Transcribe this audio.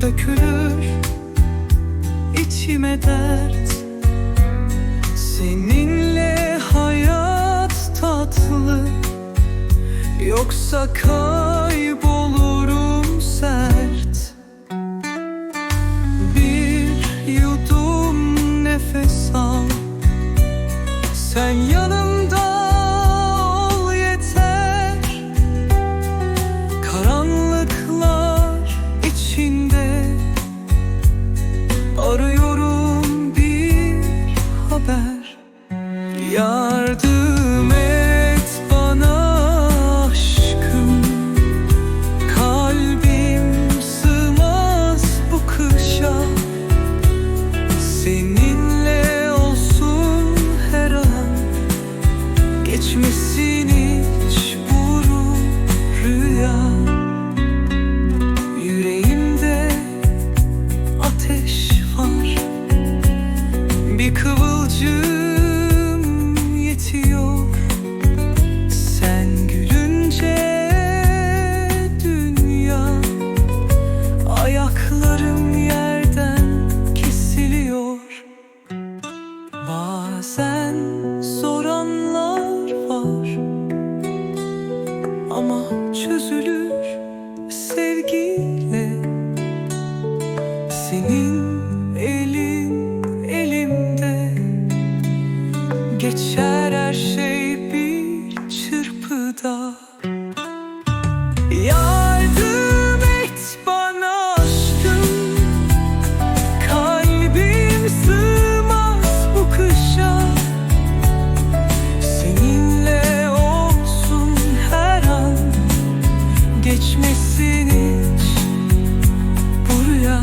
Dökülür içime dert. Seninle hayat tatlı Yoksa kal 연 Yerden kesiliyor. Bazen soranlar var. Ama çözülür sevgiyle. Senin elin elimde. Geçer düşmesin hiç. Bu rüya